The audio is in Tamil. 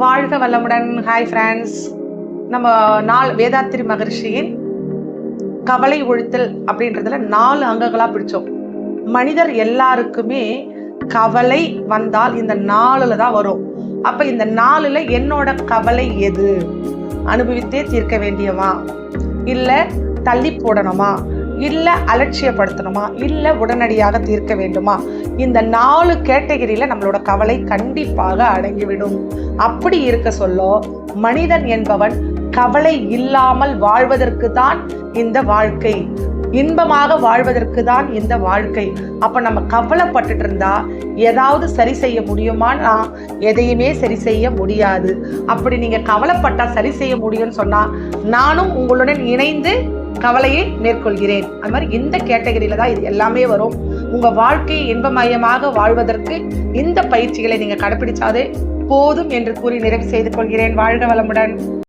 வாழ்க வல்லமுடன் ஹாய் ஃப்ரெண்ட்ஸ் நம்ம நாள் வேதாத்திரி மகர்ஷியின் கவலை ஒழுத்தல் அப்படின்றதுல நாலு அங்கங்களாக பிடிச்சோம். மனிதர் எல்லாருக்குமே கவலை வந்தால் இந்த நாளில் தான் வரும். அப்போ இந்த நாளில் என்னோட கவலை எது? அனுபவித்தே தீர்க்க வேண்டியவா? இல்லை தள்ளி போடணுமா? இல்லை அலட்சியப்படுத்தணுமா? இல்லை உடனடியாக தீர்க்க வேண்டுமா? இந்த நாலு கேட்டகரியில நம்மளோட கவலை கண்டிப்பாக அடங்கிவிடும். அப்படி இருக்க சொல்ல மனிதன் என்பவன் கவலை இல்லாமல் வாழ்வதற்கு தான் இந்த வாழ்க்கை. இன்பமாக வாழ்வதற்கு தான் இந்த வாழ்க்கை. அப்ப நம்ம கவலைப்பட்டுட்டு இருந்தா ஏதாவது சரி செய்ய முடியுமான்னா எதையுமே சரி செய்ய முடியாது. அப்படி நீங்க கவலைப்பட்டா சரி செய்ய முடியும்னு சொன்னா நானும் உங்களுடன் இணைந்து கவலையை மேற்கொள்கிறேன். அது மாதிரி இந்த கேட்டகரியில் தான் இது எல்லாமே வரும். உங்க வாழ்க்கையை இன்பமயமாக வாழ்வதற்கு இந்த பயிற்சிகளை நீங்க கடைபிடிச்சாதே போதும் என்று கூறி நிறைவு செய்து கொள்கிறேன். வாழ்க வளமுடன்.